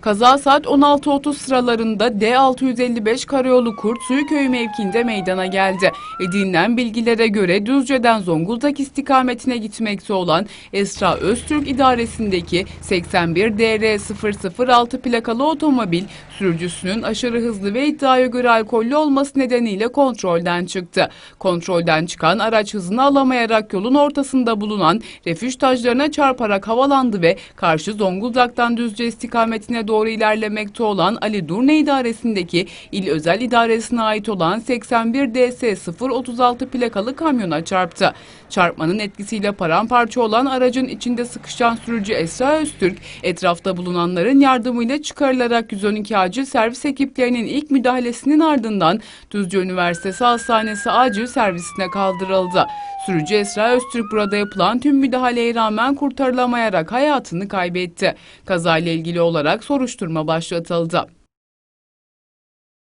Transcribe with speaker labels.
Speaker 1: Kaza saat 16.30 sıralarında D655 Karayolu Kurtsuyu Köyü mevkiinde meydana geldi. Edinilen bilgilere göre Düzce'den Zonguldak istikametine gitmekte olan Esra Öztürk idaresindeki 81 DR 006 plakalı otomobil sürücüsünün aşırı hızlı ve iddiaya göre alkollü olması nedeniyle kontrolden çıktı. Kontrolden çıkan araç hızını alamayarak yolun ortasında bulunan refüj taşlarına çarparak havalandı ve karşı Zonguldak'tan Düzce istikametine doğru ilerlemekte olan Ali Durne idaresindeki il özel idaresine ait olan 81 DS 036 plakalı kamyona çarptı. Çarpmanın etkisiyle paramparça olan aracın içinde sıkışan sürücü Esra Öztürk etrafta bulunanların yardımıyla çıkarılarak 112 acil servis ekiplerinin ilk müdahalesinin ardından Düzce Üniversitesi Hastanesi acil servisine kaldırıldı. Sürücü Esra Öztürk burada yapılan tüm müdahaleye rağmen kurtarılamayarak hayatını kaybetti. Kazayla ilgili olarak soruşturma başlatıldı.